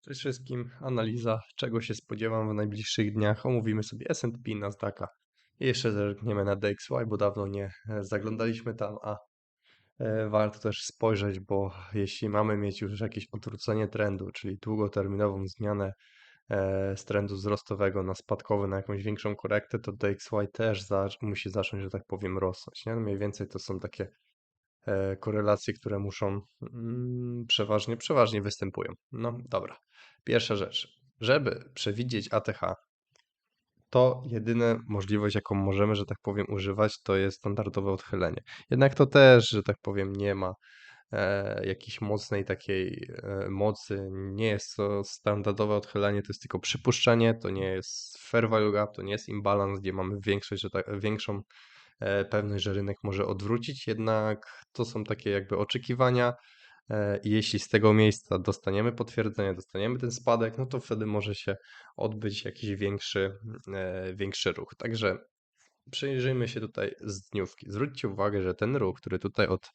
Cześć wszystkim. Analiza, czego się spodziewam w najbliższych dniach. Omówimy sobie S&P, Nasdaqa i jeszcze zerkniemy na DXY, bo dawno nie e, zaglądaliśmy tam, a e, warto też spojrzeć, bo jeśli mamy mieć już jakieś odwrócenie trendu, czyli długoterminową zmianę e, z trendu wzrostowego na spadkowy, na jakąś większą korektę, to DXY też musi zacząć, że tak powiem, rosnąć. Nie? No mniej więcej to są takie korelacje, które muszą mm, przeważnie, przeważnie występują. No dobra. Pierwsza rzecz. Żeby przewidzieć ATH, to jedyna możliwość, jaką możemy, że tak powiem, używać, to jest standardowe odchylenie. Jednak to też, że tak powiem, nie ma e, jakiejś mocnej takiej e, mocy. Nie jest to standardowe odchylenie, to jest tylko przypuszczenie, to nie jest fair value gap, to nie jest imbalance, gdzie mamy większość, że tak, większą e, pewność, że rynek może odwrócić, jednak to są takie jakby oczekiwania. e, I jeśli z tego miejsca dostaniemy potwierdzenie, dostaniemy ten spadek, no to wtedy może się odbyć jakiś większy, e, większy ruch. Także przyjrzyjmy się tutaj z dniówki. Zwróćcie uwagę, że ten ruch, który tutaj od,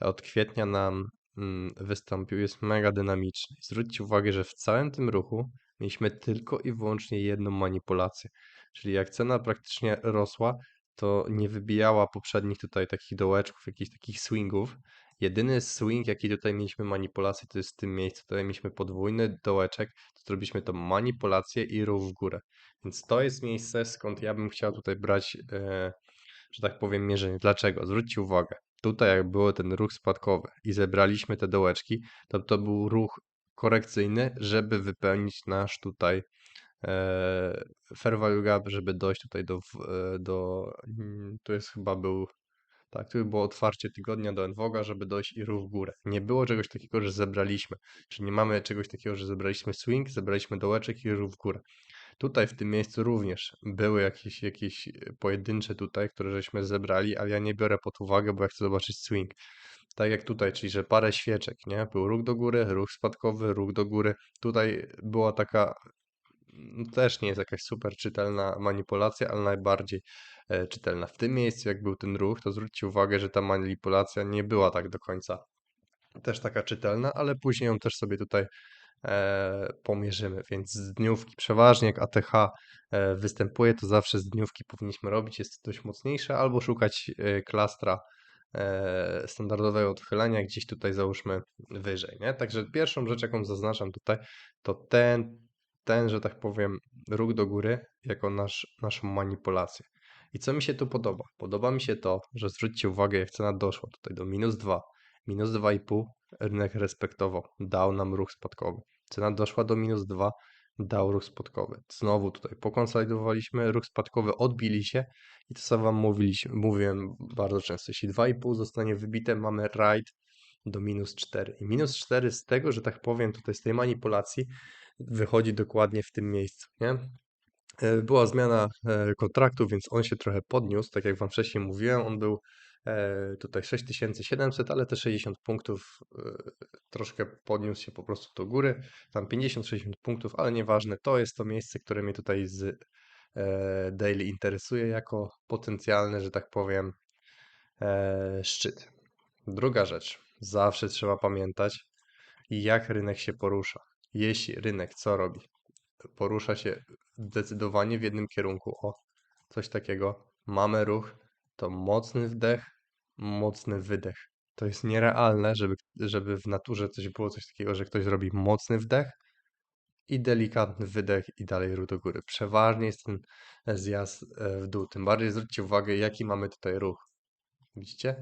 od kwietnia nam mm, wystąpił, jest mega dynamiczny. Zwróćcie uwagę, że w całym tym ruchu mieliśmy tylko i wyłącznie jedną manipulację. Czyli jak cena praktycznie rosła, to nie wybijała poprzednich tutaj takich dołeczków, jakichś takich swingów. Jedyny swing, jaki tutaj mieliśmy manipulację, to jest w tym miejscu. Tutaj mieliśmy podwójny dołeczek, to zrobiliśmy to manipulację i ruch w górę. Więc to jest miejsce, skąd ja bym chciał tutaj brać, e, że tak powiem, mierzenie. Dlaczego? Zwróćcie uwagę. Tutaj jak był ten ruch spadkowy i zebraliśmy te dołeczki, to to był ruch korekcyjny, żeby wypełnić nasz tutaj fair value gap, żeby dojść tutaj do, e, do mm, tu jest chyba był tak, tu było otwarcie tygodnia do Envoga, żeby dojść i ruch w górę. Nie było czegoś takiego, że zebraliśmy. Czyli nie mamy czegoś takiego, że zebraliśmy swing, zebraliśmy dołeczek i ruch w górę. Tutaj w tym miejscu również były jakieś, jakieś pojedyncze tutaj, które żeśmy zebrali, ale ja nie biorę pod uwagę, bo ja chcę zobaczyć swing. Tak jak tutaj, czyli że parę świeczek, nie? Był ruch do góry, ruch spadkowy, ruch do góry. Tutaj była taka, też nie jest jakaś super czytelna manipulacja, ale najbardziej e, czytelna. W tym miejscu, jak był ten ruch, to zwróćcie uwagę, że ta manipulacja nie była tak do końca też taka czytelna, ale później ją też sobie tutaj e, pomierzymy. Więc z dniówki, przeważnie jak ATH e, występuje, to zawsze z dniówki powinniśmy robić, jest to dość mocniejsze, albo szukać e, klastra e, standardowego odchylenia gdzieś tutaj załóżmy wyżej. Nie? Także pierwszą rzecz, jaką zaznaczam tutaj, to ten, ten, że tak powiem, ruch do góry jako nasz, naszą manipulację. I co mi się tu podoba? Podoba mi się to, że zwróćcie uwagę, jak cena doszła tutaj do minus 2, minus 2,5, rynek respektował, dał nam ruch spadkowy. Cena doszła do minus 2, dał ruch spadkowy. Znowu tutaj pokonsolidowaliśmy, ruch spadkowy odbili się i to co Wam mówiliśmy, mówiłem bardzo często, jeśli 2,5 zostanie wybite, mamy ride do minus 4. I minus 4 z tego, że tak powiem, tutaj z tej manipulacji wychodzi dokładnie w tym miejscu, nie? E, Była zmiana e, kontraktu, więc on się trochę podniósł. Tak jak Wam wcześniej mówiłem, on był e, tutaj 6700, ale te 60 punktów troszkę podniósł się po prostu do góry. Tam 50-60 punktów, ale nieważne. To jest to miejsce, które mnie tutaj z daily interesuje jako potencjalny, że tak powiem, szczyt. Druga rzecz. Zawsze trzeba pamiętać, jak rynek się porusza. Jeśli rynek co robi? porusza się zdecydowanie w jednym kierunku. O, coś takiego. Mamy ruch, to mocny wdech, mocny wydech. To jest nierealne, żeby, żeby w naturze coś było coś takiego, że ktoś robi mocny wdech i delikatny wydech i dalej ruch do góry. Przeważnie jest ten zjazd e, w dół. Tym bardziej zwróćcie uwagę, jaki mamy tutaj ruch. Widzicie?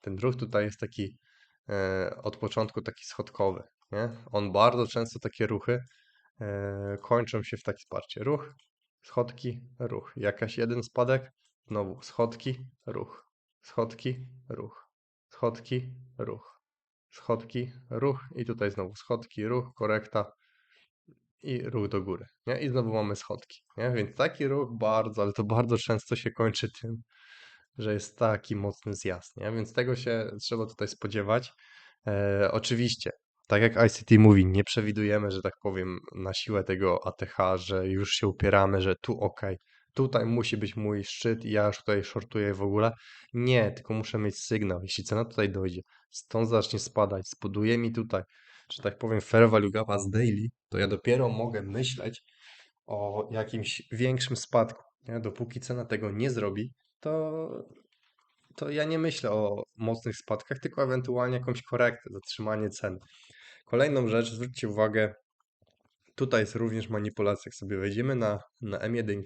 Ten ruch tutaj jest taki e, od początku taki schodkowy. Nie? On bardzo często takie ruchy e, kończą się w taki parcie. Ruch, schodki, ruch. Jakaś jeden spadek, znowu schodki, ruch. Schodki, ruch. Schodki, ruch. Schodki, ruch i tutaj znowu schodki, ruch, korekta i ruch do góry, nie? I znowu mamy schodki, nie? Więc taki ruch bardzo, ale to bardzo często się kończy tym, że jest taki mocny zjazd, nie? Więc tego się trzeba tutaj spodziewać. E, oczywiście, tak jak ICT mówi, nie przewidujemy, że tak powiem, na siłę tego ATH, że już się upieramy, że tu ok, tutaj musi być mój szczyt i ja już tutaj shortuję w ogóle. Nie, tylko muszę mieć sygnał. Jeśli cena tutaj dojdzie, stąd zacznie spadać, spoduje mi tutaj że tak powiem, fair value gapa z daily, to ja dopiero mogę myśleć o jakimś większym spadku. Nie? Dopóki cena tego nie zrobi, to, to ja nie myślę o mocnych spadkach, tylko ewentualnie jakąś korektę, zatrzymanie cen. Kolejną rzecz, zwróćcie uwagę, tutaj jest również manipulacja. Jak sobie wejdziemy na, na M1,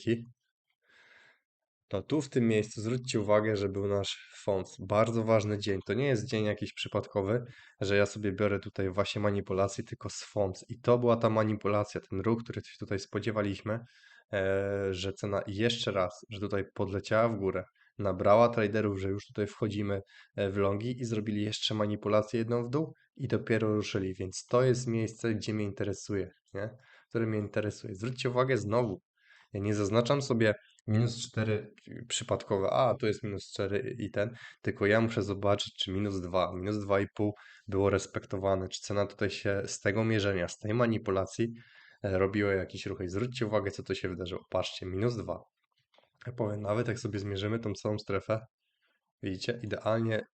to tu w tym miejscu zwróćcie uwagę, że był nasz font. Bardzo ważny dzień. To nie jest dzień jakiś przypadkowy, że ja sobie biorę tutaj właśnie manipulację tylko z font. I to była ta manipulacja, ten ruch, który się tutaj spodziewaliśmy, że cena jeszcze raz, że tutaj podleciała w górę, nabrała traderów, że już tutaj wchodzimy e, w longi i zrobili jeszcze manipulację jedną w dół i dopiero ruszyli. Więc to jest miejsce, gdzie mnie interesuje, nie? które mnie interesuje. Zwróćcie uwagę znowu, ja nie zaznaczam sobie minus 4 przypadkowe, a tu jest minus 4 i ten, tylko ja muszę zobaczyć, czy minus 2, minus 2,5 było respektowane, czy cena tutaj się z tego mierzenia, z tej manipulacji e, robiła jakiś ruch. I zwróćcie uwagę, co to się wydarzyło. Patrzcie, minus 2. Ja powiem, nawet jak sobie zmierzymy tą całą strefę, widzicie, idealnie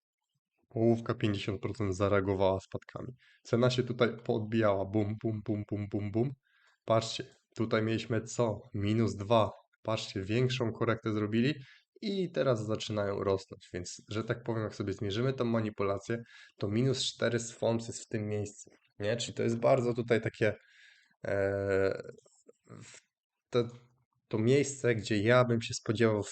połówka 50% zareagowała spadkami. Cena się tutaj podbijała, bum, bum, bum, bum, bum, bum. Patrzcie, tutaj mieliśmy co? Minus 2. Patrzcie, większą korektę zrobili i teraz zaczynają rosnąć. Więc, że tak powiem, jak sobie zmierzymy tą manipulację, to minus 4 z jest w tym miejscu. Nie? Czyli to jest bardzo tutaj takie te, to miejsce, gdzie ja bym się spodziewał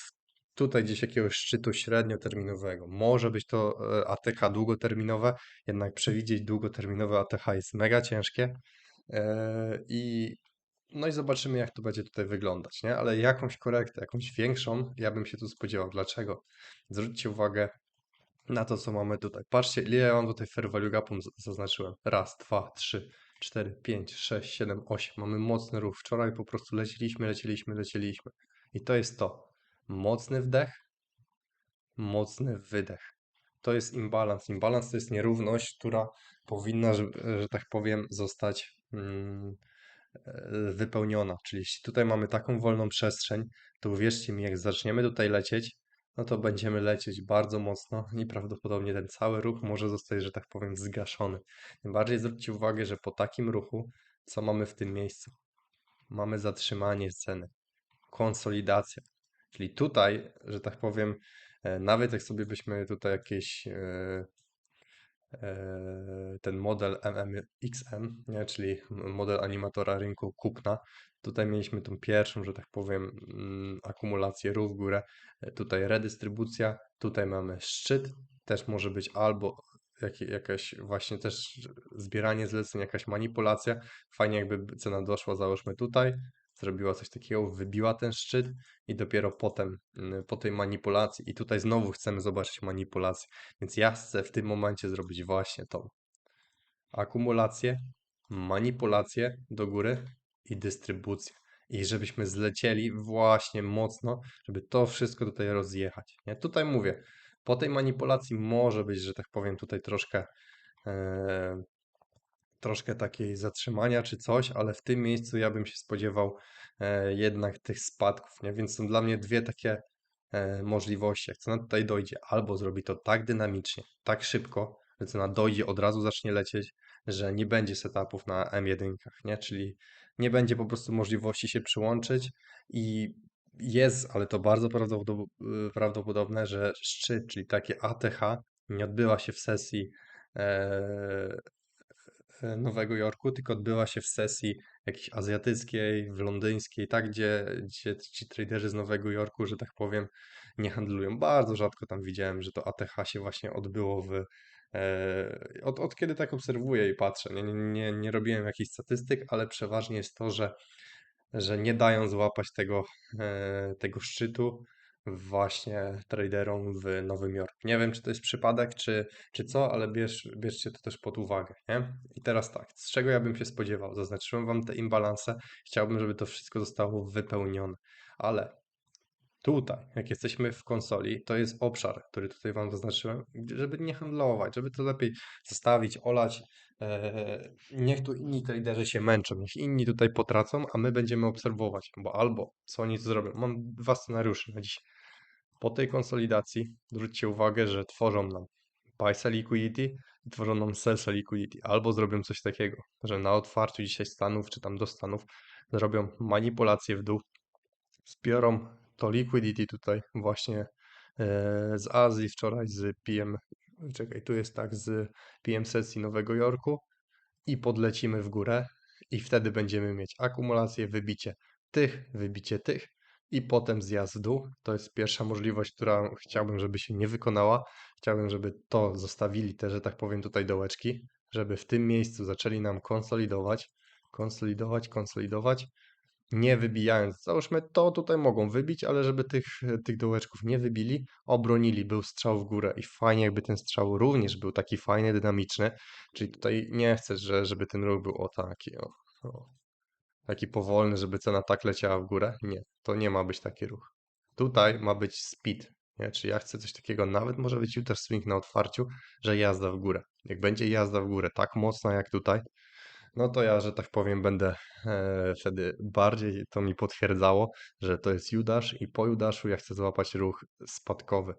tutaj gdzieś jakiegoś szczytu średnioterminowego. Może być to e, ATK długoterminowe, jednak przewidzieć długoterminowe ATH jest mega ciężkie. E, I no i zobaczymy, jak to będzie tutaj wyglądać, nie? Ale jakąś korektę, jakąś większą, ja bym się tu spodziewał. Dlaczego? Zwróćcie uwagę na to, co mamy tutaj. Patrzcie, ile ja mam tutaj fair value gapą zaznaczyłem. Raz, dwa, trzy, cztery, pięć, sześć, siedem, osiem. Mamy mocny ruch. Wczoraj po prostu leciliśmy, leciliśmy, leciliśmy. I to jest to. Mocny wdech, mocny wydech. To jest imbalans. Imbalans to jest nierówność, która powinna, że, że tak powiem, zostać... Mm, E, wypełniona. Czyli jeśli tutaj mamy taką wolną przestrzeń, to uwierzcie mi, jak zaczniemy tutaj lecieć, no to będziemy lecieć bardzo mocno i prawdopodobnie ten cały ruch może zostać, że tak powiem, zgaszony. Tym bardziej zwróćcie uwagę, że po takim ruchu, co mamy w tym miejscu? Mamy zatrzymanie ceny, konsolidacja. Czyli tutaj, że tak powiem, e, nawet jak sobie byśmy tutaj jakieś E, ten model MMXM, nie? czyli model animatora rynku kupna. Tutaj mieliśmy tą pierwszą, że tak powiem, mm, akumulację ruch w górę. E, tutaj redystrybucja, tutaj mamy szczyt, też może być albo jak, jakaś właśnie też zbieranie zleceń, jakaś manipulacja. Fajnie jakby cena doszła, załóżmy tutaj, zrobiła coś takiego, wybiła ten szczyt i dopiero potem, mm, po tej manipulacji, i tutaj znowu chcemy zobaczyć manipulację, więc ja chcę w tym momencie zrobić właśnie tą akumulację, manipulację do góry i dystrybucję. I żebyśmy zlecieli właśnie mocno, żeby to wszystko tutaj rozjechać. Nie? Tutaj mówię, po tej manipulacji może być, że tak powiem, tutaj troszkę e, troszkę takiej zatrzymania czy coś, ale w tym miejscu ja bym się spodziewał e, jednak tych spadków, nie? Więc są dla mnie dwie takie e, możliwości. Jak cena tutaj dojdzie, albo zrobi to tak dynamicznie, tak szybko, że cena dojdzie, od razu zacznie lecieć, że nie będzie setupów na M1, nie? Czyli nie będzie po prostu możliwości się przyłączyć i jest, ale to bardzo prawdopodobne, że szczyt, czyli takie ATH nie odbywa się w sesji e, Nowego Jorku, tylko odbyła się w sesji jakiejś azjatyckiej, w londyńskiej, tak, gdzie, gdzie ci traderzy z Nowego Jorku, że tak powiem, nie handlują. Bardzo rzadko tam widziałem, że to ATH się właśnie odbyło w. E, od, od kiedy tak obserwuję i patrzę, nie, nie, nie, robiłem jakichś statystyk, ale przeważnie jest to, że, że nie dają złapać tego, e, tego szczytu właśnie traderom w Nowym Jorku. Nie wiem, czy to jest przypadek, czy, czy co, ale bierz, bierzcie to też pod uwagę. Nie? I teraz tak, z czego ja bym się spodziewał? Zaznaczyłem Wam te imbalanse, chciałbym, żeby to wszystko zostało wypełnione, ale tutaj, jak jesteśmy w konsoli, to jest obszar, który tutaj Wam zaznaczyłem, żeby nie handlować, żeby to lepiej zostawić, olać. E, niech tu inni traderzy się męczą, niech inni tutaj potracą, a my będziemy obserwować, bo albo co oni tu zrobią. Mam dwa scenariusze na dziś. Po tej konsolidacji zwróćcie uwagę, że tworzą nam Spysa Liquidity i tworzą nam Selsa Liquidity. Albo zrobią coś takiego, że na otwarciu dzisiaj Stanów, czy tam do Stanów zrobią manipulację w dół, zbiorą to liquidity tutaj właśnie e, z Azji wczoraj z PM, czekaj, tu jest tak z PM sesji Nowego Jorku i podlecimy w górę i wtedy będziemy mieć akumulację, wybicie tych, wybicie tych i potem zjazd w dół. To jest pierwsza możliwość, która chciałbym, żeby się nie wykonała. Chciałbym, żeby to zostawili te, że tak powiem, tutaj dołeczki, żeby w tym miejscu zaczęli nam konsolidować, konsolidować, konsolidować nie wybijając. Załóżmy, to tutaj mogą wybić, ale żeby tych, tych dołeczków nie wybili, obronili, był strzał w górę i fajnie jakby ten strzał również był taki fajny, dynamiczny, czyli tutaj nie chcesz, że, żeby ten ruch był o taki, o, o, taki powolny, żeby cena tak leciała w górę. Nie, to nie ma być taki ruch. Tutaj ma być speed, nie? Ja chcę coś takiego, nawet może być jutro swing na otwarciu, że jazda w górę. Jak będzie jazda w górę tak mocna jak tutaj, no to ja, że tak powiem, będę e, wtedy bardziej to mi potwierdzało, że to jest Judasz i po Judaszu ja chcę złapać ruch spadkowy.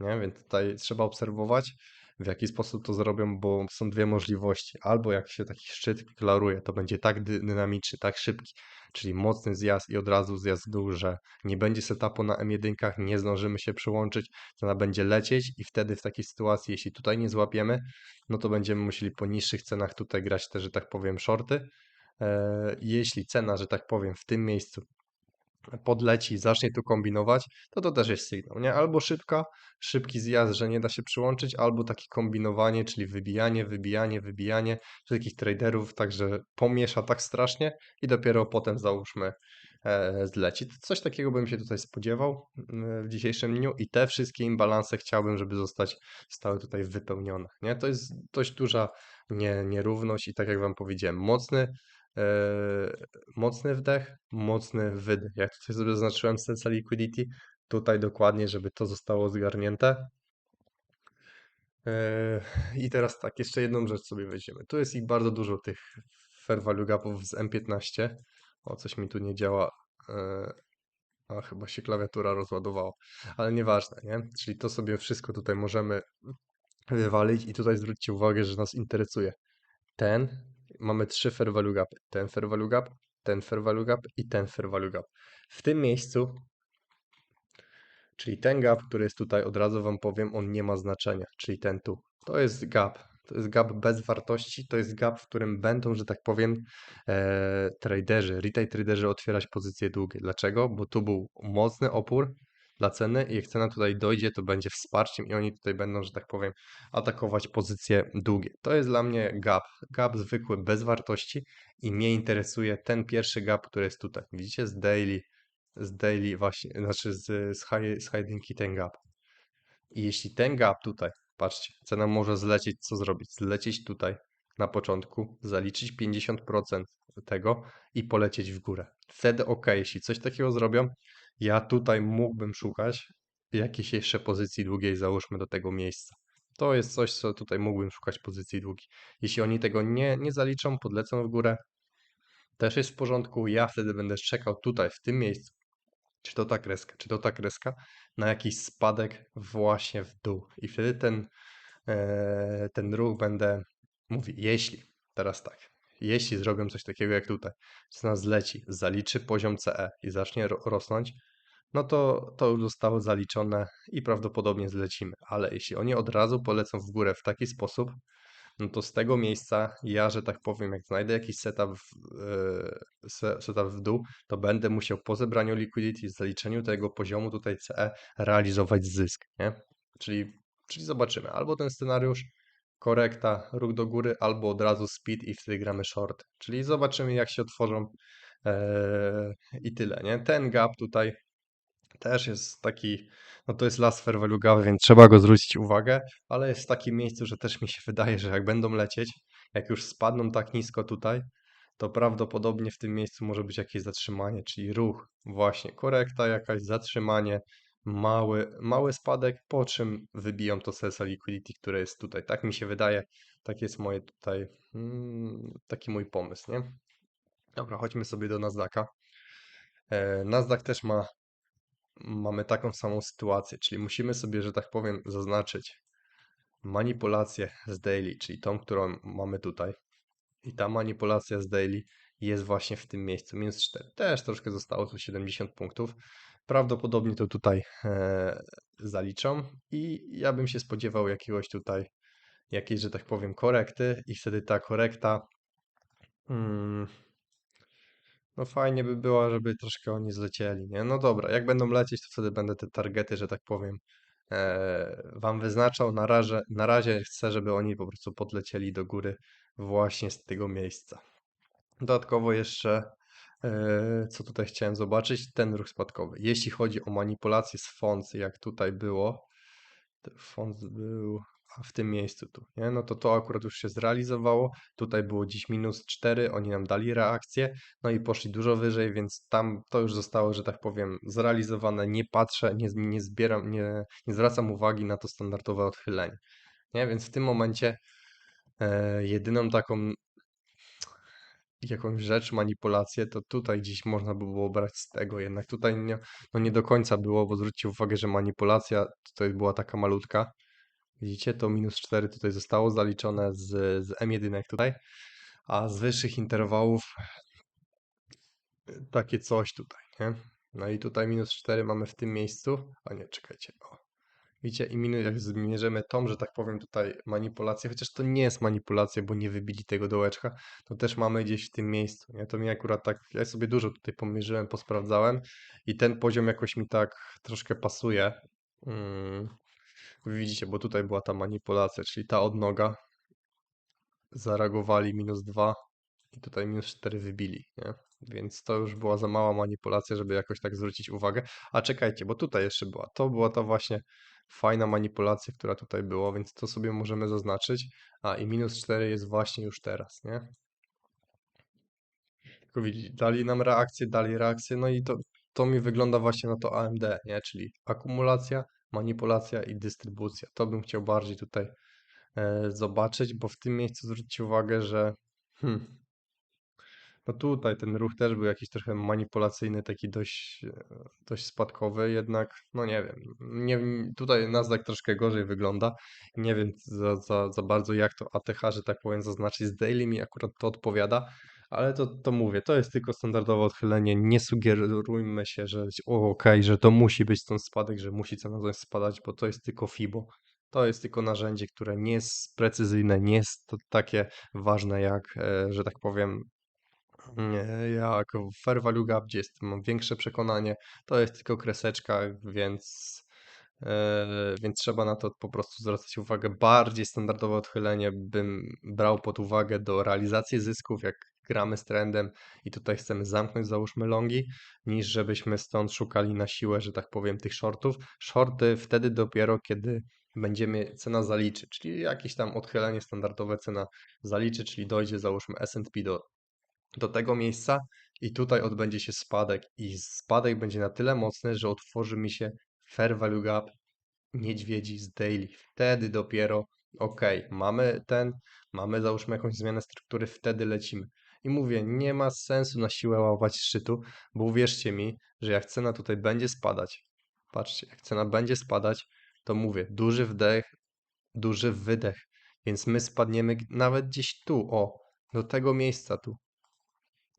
Nie? Więc tutaj trzeba obserwować, w jaki sposób to zrobią, bo są dwie możliwości. Albo jak się taki szczyt klaruje, to będzie tak dy- dynamiczny, tak szybki, czyli mocny zjazd i od razu zjazd w dół, że nie będzie setupu na M1, nie zdążymy się przyłączyć, cena będzie lecieć i wtedy w takiej sytuacji, jeśli tutaj nie złapiemy, no to będziemy musieli po niższych cenach tutaj grać te, że tak powiem, shorty. E, Jeśli cena, że tak powiem, w tym miejscu podleci, zacznie tu kombinować, to to też jest sygnał, nie? Albo szybka, szybki zjazd, że nie da się przyłączyć, albo takie kombinowanie, czyli wybijanie, wybijanie, wybijanie takich traderów, także pomiesza tak strasznie i dopiero potem załóżmy e, zleci. Coś takiego bym się tutaj spodziewał mm, w dzisiejszym dniu i te wszystkie imbalanse chciałbym, żeby zostać stały tutaj wypełnione, nie? To jest dość duża nie, nierówność i tak jak Wam powiedziałem, mocny mocny wdech, mocny wydech. Jak tutaj sobie zaznaczyłem sensa liquidity, tutaj dokładnie, żeby to zostało zgarnięte. Eee, I teraz tak, jeszcze jedną rzecz sobie weźmiemy. Tu jest ich bardzo dużo, tych fair value gapów z M15. O, coś mi tu nie działa. Eee, a chyba się klawiatura rozładowała, ale nieważne, nie? Czyli to sobie wszystko tutaj możemy wywalić i tutaj zwróćcie uwagę, że nas interesuje ten, mamy trzy fair value gapy. Ten fair value gap, ten fair value gap i ten fair value gap. W tym miejscu, czyli ten gap, który jest tutaj, od razu Wam powiem, on nie ma znaczenia, czyli ten tu. To jest gap. To jest gap bez wartości, to jest gap, w którym będą, że tak powiem, e, traderzy, retail traderzy otwierać pozycje długie. Dlaczego? Bo tu był mocny opór, dla ceny i jak cena tutaj dojdzie, to będzie wsparciem i oni tutaj będą, że tak powiem, atakować pozycje długie. To jest dla mnie gap, gap zwykły, bez wartości i mnie interesuje ten pierwszy gap, który jest tutaj. Widzicie, z daily, z daily właśnie, znaczy z, z, high, z high ten gap. I jeśli ten gap tutaj, patrzcie, cena może zlecieć, co zrobić? Zlecieć tutaj na początku, zaliczyć 50% tego i polecieć w górę. Wtedy ok, jeśli coś takiego zrobią, ja tutaj mógłbym szukać jakiejś jeszcze pozycji długiej, załóżmy do tego miejsca. To jest coś, co tutaj mógłbym szukać pozycji długiej. Jeśli oni tego nie, nie zaliczą, podlecą w górę, też jest w porządku. Ja wtedy będę czekał tutaj, w tym miejscu, czy to ta kreska, czy to ta kreska, na jakiś spadek właśnie w dół. I wtedy ten, e, ten ruch będę, mówi, jeśli, teraz tak, jeśli zrobią coś takiego jak tutaj, cena zleci, zaliczy poziom CE i zacznie ro rosnąć, no to to już zostało zaliczone i prawdopodobnie zlecimy. Ale jeśli oni od razu polecą w górę w taki sposób, no to z tego miejsca ja, że tak powiem, jak znajdę jakiś setup w, yy, setup w dół, to będę musiał po zebraniu liquidity, zaliczeniu tego poziomu tutaj CE realizować zysk, nie? Czyli, czyli zobaczymy, albo ten scenariusz korekta, ruch do góry, albo od razu speed i wtedy gramy short. Czyli zobaczymy, jak się otworzą eee, i tyle, nie? Ten gap tutaj też jest taki, no to jest las fair value gap, więc trzeba go zwrócić uwagę, ale jest w takim miejscu, że też mi się wydaje, że jak będą lecieć, jak już spadną tak nisko tutaj, to prawdopodobnie w tym miejscu może być jakieś zatrzymanie, czyli ruch, właśnie korekta, jakaś zatrzymanie, mały, mały spadek, po czym wybiją to CSA Liquidity, które jest tutaj. Tak mi się wydaje, tak jest moje tutaj, mm, taki mój pomysł, nie? Dobra, chodźmy sobie do Nasdaqa. E, Nasdaq też ma, mamy taką samą sytuację, czyli musimy sobie, że tak powiem, zaznaczyć manipulację z daily, czyli tą, którą mamy tutaj. I ta manipulacja z daily jest właśnie w tym miejscu, minus 4. Też troszkę zostało tu 70 punktów. Prawdopodobnie to tutaj e, zaliczą i ja bym się spodziewał jakiegoś tutaj, jakiejś, że tak powiem, korekty i wtedy ta korekta mm, no fajnie by było, żeby troszkę oni zlecieli, nie? No dobra, jak będą lecieć, to wtedy będę te targety, że tak powiem, e, wam wyznaczał. Na razie, na razie chcę, żeby oni po prostu podlecieli do góry właśnie z tego miejsca. Dodatkowo jeszcze, co tutaj chciałem zobaczyć, ten ruch spadkowy. Jeśli chodzi o manipulację z foncy, jak tutaj było, font był w tym miejscu tu, nie? No to to akurat już się zrealizowało. Tutaj było dziś minus 4, oni nam dali reakcję, no i poszli dużo wyżej, więc tam to już zostało, że tak powiem, zrealizowane. Nie patrzę, nie, nie zbieram, nie, nie zwracam uwagi na to standardowe odchylenie. Nie? Więc w tym momencie e, jedyną taką jakąś rzecz, manipulację, to tutaj dziś można by było brać z tego. Jednak tutaj nie, no nie do końca było, bo zwróćcie uwagę, że manipulacja tutaj była taka malutka. Widzicie, to minus 4 tutaj zostało zaliczone z, z M1 tutaj, a z wyższych interwałów takie coś tutaj, nie? No i tutaj minus 4 mamy w tym miejscu. A nie, czekajcie. O. Widzicie, i minus, jak zmierzymy tą, że tak powiem tutaj manipulację, chociaż to nie jest manipulacja, bo nie wybili tego dołeczka, to też mamy gdzieś w tym miejscu, nie? To mi akurat tak, ja sobie dużo tutaj pomierzyłem, posprawdzałem i ten poziom jakoś mi tak troszkę pasuje. Mm. Widzicie, bo tutaj była ta manipulacja, czyli ta odnoga. Zareagowali minus 2 i tutaj minus 4 wybili, nie? Więc to już była za mała manipulacja, żeby jakoś tak zwrócić uwagę. A czekajcie, bo tutaj jeszcze była. To była ta właśnie fajna manipulacja, która tutaj była, więc to sobie możemy zaznaczyć. A i minus 4 jest właśnie już teraz, nie? Tylko widzicie, dali nam reakcję, dali reakcję, no i to, to mi wygląda właśnie na to AMD, nie? Czyli akumulacja, manipulacja i dystrybucja. To bym chciał bardziej tutaj e, zobaczyć, bo w tym miejscu zwróćcie uwagę, że hmm, no tutaj ten ruch też był jakiś trochę manipulacyjny, taki dość, e, dość spadkowy, jednak no nie wiem, nie, tutaj Nasdaq troszkę gorzej wygląda. Nie wiem za, za, za bardzo jak to ATH, że tak powiem, zaznaczyć. Z daily mi akurat to odpowiada, ale to, to mówię, to jest tylko standardowe odchylenie. Nie sugerujmy się, że okej, że to musi być stąd spadek, że musi cena coś spadać, bo to jest tylko FIBO. To jest tylko narzędzie, które nie jest precyzyjne, nie jest takie ważne jak, e, że tak powiem, nie, jak w Fair Value Gap, gdzie jest, mam większe przekonanie, to jest tylko kreseczka, więc, e, więc trzeba na to po prostu zwracać uwagę. Bardziej standardowe odchylenie bym brał pod uwagę do realizacji zysków, jak gramy z trendem i tutaj chcemy zamknąć, załóżmy longi, niż żebyśmy stąd szukali na siłę, że tak powiem, tych shortów. Shorty wtedy dopiero, kiedy będziemy cena zaliczy, czyli jakieś tam odchylenie standardowe cena zaliczy, czyli dojdzie załóżmy S&P do do tego miejsca i tutaj odbędzie się spadek i spadek będzie na tyle mocny, że otworzy mi się fair value gap niedźwiedzi z daily. Wtedy dopiero ok, mamy ten, mamy załóżmy jakąś zmianę struktury, wtedy lecimy. I mówię, nie ma sensu na siłę łapać szczytu, bo uwierzcie mi, że jak cena tutaj będzie spadać, patrzcie, jak cena będzie spadać, to mówię, duży wdech, duży wydech, więc my spadniemy nawet gdzieś tu, o, do tego miejsca tu.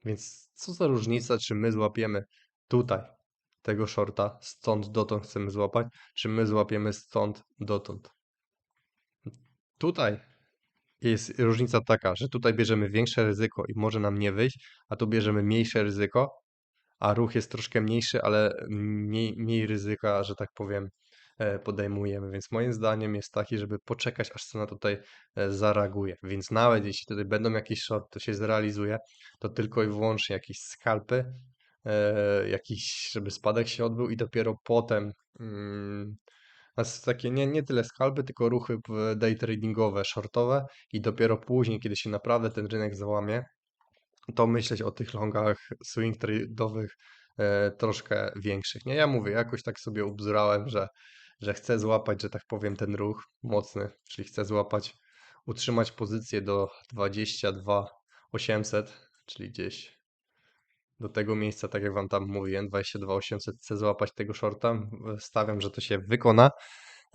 Więc co za różnica, czy my złapiemy tutaj tego shorta, stąd dotąd chcemy złapać, czy my złapiemy stąd dotąd. Tutaj jest różnica taka, że tutaj bierzemy większe ryzyko i może nam nie wyjść, a tu bierzemy mniejsze ryzyko, a ruch jest troszkę mniejszy, ale mniej, mniej ryzyka, że tak powiem, podejmujemy. Więc moim zdaniem jest taki, żeby poczekać, aż cena tutaj e, zareaguje. Więc nawet jeśli tutaj będą jakieś short, to się zrealizuje, to tylko i wyłącznie jakieś skalpy, e, jakiś, żeby spadek się odbył i dopiero potem mm, takie nie, nie tyle skalpy, tylko ruchy day tradingowe, shortowe i dopiero później, kiedy się naprawdę ten rynek załamie, to myśleć o tych longach swing trade'owych e, troszkę większych. Nie, ja mówię, jakoś tak sobie ubzrałem, że że chcę złapać, że tak powiem, ten ruch mocny, czyli chcę złapać, utrzymać pozycję do 22 800, czyli gdzieś do tego miejsca, tak jak Wam tam mówiłem, 22 800 chcę złapać tego shorta, stawiam, że to się wykona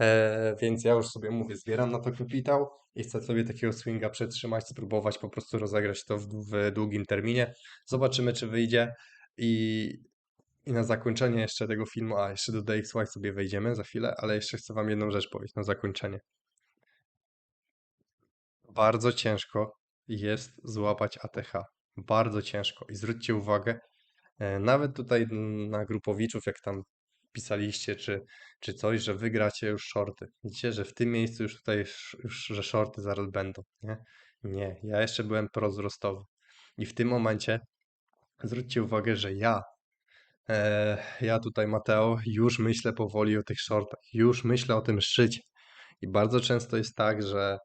E, więc ja już sobie mówię, zbieram na to kapitał i chcę sobie takiego swinga przetrzymać, spróbować po prostu rozegrać to w, w długim terminie. Zobaczymy, czy wyjdzie. I, I na zakończenie jeszcze tego filmu, a jeszcze do DXY sobie wejdziemy za chwilę, ale jeszcze chcę Wam jedną rzecz powiedzieć na zakończenie. Bardzo ciężko jest złapać ATH. Bardzo ciężko. I zwróćcie uwagę, e, nawet tutaj na grupowiczów, jak tam pisaliście, czy, czy coś, że wygracie już shorty. Widzicie, że w tym miejscu już tutaj, już, że shorty zaraz będą, nie? Nie, ja jeszcze byłem prozrostowy. I w tym momencie zwróćcie uwagę, że ja, ja tutaj, Mateo, już myślę powoli o tych shortach, już myślę o tym szczycie. I bardzo często jest tak, że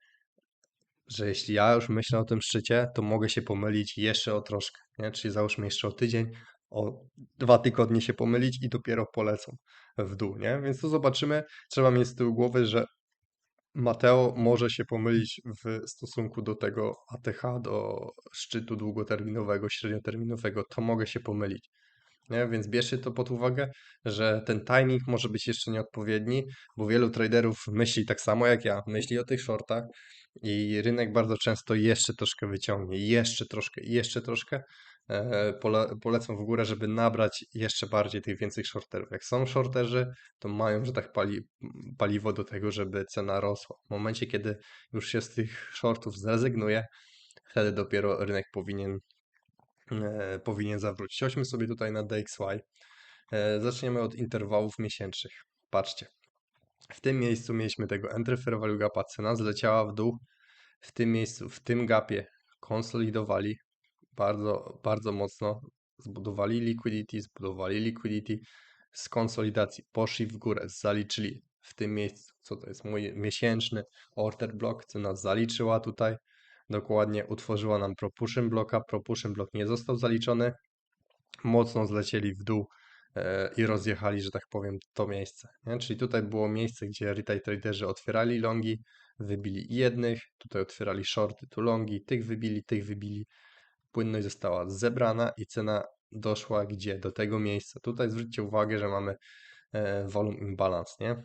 że jeśli ja już myślę o tym szczycie, to mogę się pomylić jeszcze o troszkę, nie? Czyli załóżmy jeszcze o tydzień, o dwa tygodnie się pomylić i dopiero polecą w dół, nie? Więc tu zobaczymy, trzeba mieć z tyłu głowy, że Mateo może się pomylić w stosunku do tego ATH, do szczytu długoterminowego, średnioterminowego, to mogę się pomylić. Nie? Więc bierzcie to pod uwagę, że ten timing może być jeszcze nieodpowiedni, bo wielu traderów myśli tak samo jak ja, myśli o tych shortach i rynek bardzo często jeszcze troszkę wyciągnie, jeszcze troszkę, jeszcze troszkę. E, pole, polecam w górę, żeby nabrać jeszcze bardziej tych więcej shorterów. Jak są shorterzy, to mają, że tak pali, paliwo do tego, żeby cena rosła. W momencie, kiedy już się z tych shortów zrezygnuje, wtedy dopiero rynek powinien powinien zawrócić. Chodźmy sobie tutaj na DXY. E, zaczniemy od interwałów miesięcznych. Patrzcie. W tym miejscu mieliśmy tego entry fair value gapa, cena zleciała w dół. W tym miejscu, w tym gapie konsolidowali bardzo, bardzo mocno. Zbudowali liquidity, zbudowali liquidity. Z konsolidacji poszli w górę, zaliczyli w tym miejscu, co to jest mój miesięczny order block, cena zaliczyła tutaj dokładnie utworzyła nam propushing bloka, propushing block nie został zaliczony, mocno zlecieli w dół e, i rozjechali, że tak powiem, to miejsce. Nie? Czyli tutaj było miejsce, gdzie retail traderzy otwierali longi, wybili jednych, tutaj otwierali shorty, tu longi, tych wybili, tych wybili. Płynność została zebrana i cena doszła gdzie? Do tego miejsca. Tutaj zwróćcie uwagę, że mamy e, volume imbalance, nie?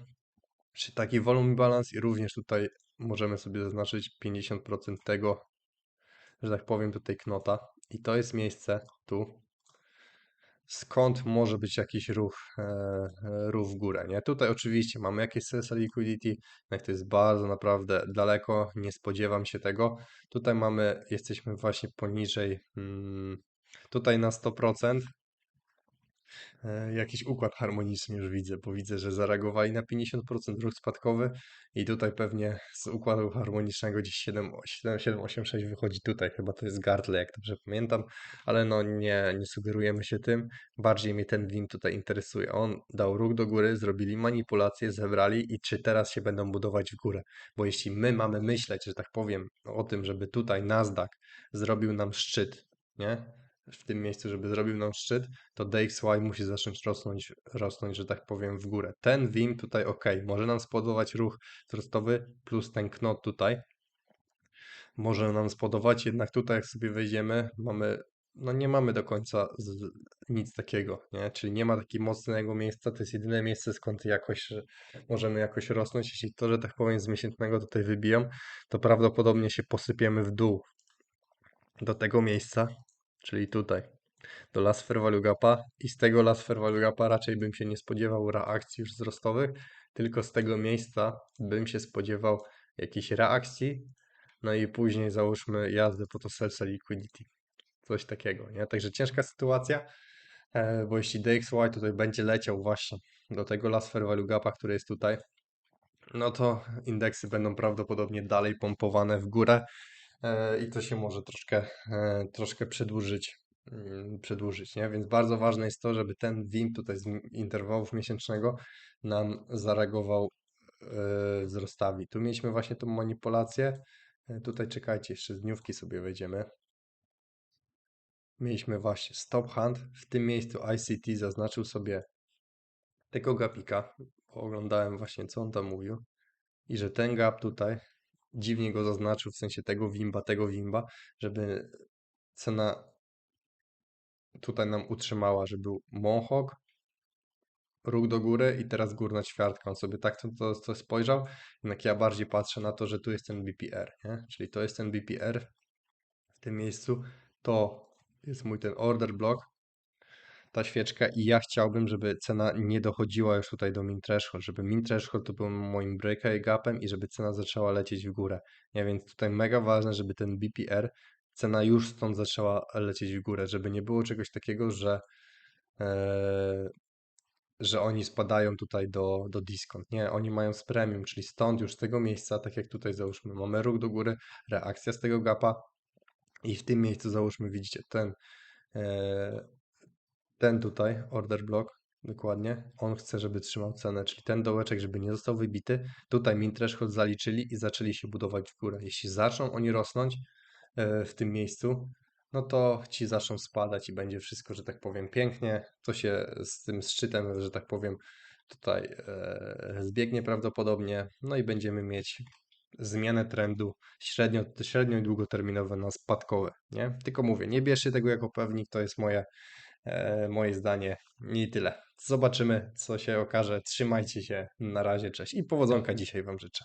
Czy taki volume imbalance i również tutaj możemy sobie zaznaczyć 50% tego, że tak powiem, tutaj knota. I to jest miejsce tu, skąd może być jakiś ruch, e, ruch w górę. Nie? Tutaj oczywiście mamy jakieś CSL liquidity, jak to jest bardzo naprawdę daleko, nie spodziewam się tego. Tutaj mamy, jesteśmy właśnie poniżej, mm, tutaj na 100%, E, jakiś układ harmoniczny już widzę, bo widzę, że zareagowali na 50% ruch spadkowy i tutaj pewnie z układu harmonicznego gdzieś 7, 7, 7 8, 6 wychodzi tutaj, chyba to jest Gartle, jak dobrze pamiętam, ale no nie, nie sugerujemy się tym, bardziej mnie ten WIM tutaj interesuje. On dał ruch do góry, zrobili manipulację, zebrali i czy teraz się będą budować w górę, bo jeśli my mamy myśleć, że tak powiem, o tym, żeby tutaj Nasdaq zrobił nam szczyt, nie? W tym miejscu, żeby zrobił nam szczyt, to DXY musi zacząć rosnąć, rosnąć, że tak powiem, w górę. Ten WIM tutaj ok, może nam spodobać ruch wzrostowy plus ten knot tutaj. Może nam spodobać, jednak tutaj jak sobie wejdziemy, mamy, no nie mamy do końca z, nic takiego, nie? Czyli nie ma takiego mocnego miejsca, to jest jedyne miejsce, skąd jakoś możemy jakoś rosnąć. Jeśli to, że tak powiem, z miesięcznego tutaj wybiją, to prawdopodobnie się posypiemy w dół do tego miejsca, czyli tutaj, do Last Fair Value Gapa. I z tego Last Fair Value Gapa raczej bym się nie spodziewał reakcji już wzrostowych, tylko z tego miejsca bym się spodziewał jakiejś reakcji, no i później załóżmy jazdę po to Celsa Liquidity, coś takiego, nie? Także ciężka sytuacja, e, bo jeśli DXY tutaj będzie leciał właśnie do tego Last Fair Value Gapa, który jest tutaj, no to indeksy będą prawdopodobnie dalej pompowane w górę, i to się może troszkę, e, troszkę przedłużyć, mm, przedłużyć, nie? Więc bardzo ważne jest to, żeby ten WIM tutaj z interwałów miesięcznego nam zareagował e, wzrostowi. Tu mieliśmy właśnie tą manipulację. Tutaj czekajcie, jeszcze z dniówki sobie wejdziemy. Mieliśmy właśnie stop hand. W tym miejscu ICT zaznaczył sobie tego gapika. Oglądałem właśnie, co on tam mówił. I że ten gap tutaj dziwnie go zaznaczył, w sensie tego wimba, tego wimba, żeby cena tutaj nam utrzymała, że był Mohawk, ruch do góry i teraz górna ćwiartka. On sobie tak to, to, to spojrzał, jednak ja bardziej patrzę na to, że tu jest ten BPR, nie? Czyli to jest ten BPR w tym miejscu, to jest mój ten order block, ta świeczka i ja chciałbym, żeby cena nie dochodziła już tutaj do min threshold, żeby min threshold to był moim breakaway gapem i żeby cena zaczęła lecieć w górę. Nie, więc tutaj mega ważne, żeby ten BPR, cena już stąd zaczęła lecieć w górę, żeby nie było czegoś takiego, że e, że oni spadają tutaj do, do discount. Nie, oni mają z premium, czyli stąd już z tego miejsca, tak jak tutaj załóżmy, mamy ruch do góry, reakcja z tego gapa i w tym miejscu załóżmy, widzicie, ten, e, ten tutaj, order block, dokładnie, on chce, żeby trzymał cenę, czyli ten dołeczek, żeby nie został wybity. Tutaj min threshold zaliczyli i zaczęli się budować w górę. Jeśli zaczną oni rosnąć e, w tym miejscu, no to ci zaczną spadać i będzie wszystko, że tak powiem, pięknie. To się z tym szczytem, że tak powiem, tutaj e, zbiegnie prawdopodobnie, no i będziemy mieć zmianę trendu średnio, średnio i długoterminowe na spadkowe, nie? Tylko mówię, nie bierzcie tego jako pewnik, to jest moje, moje zdanie i tyle. Zobaczymy, co się okaże. Trzymajcie się, na razie, cześć i powodzonka dzisiaj Wam życzę.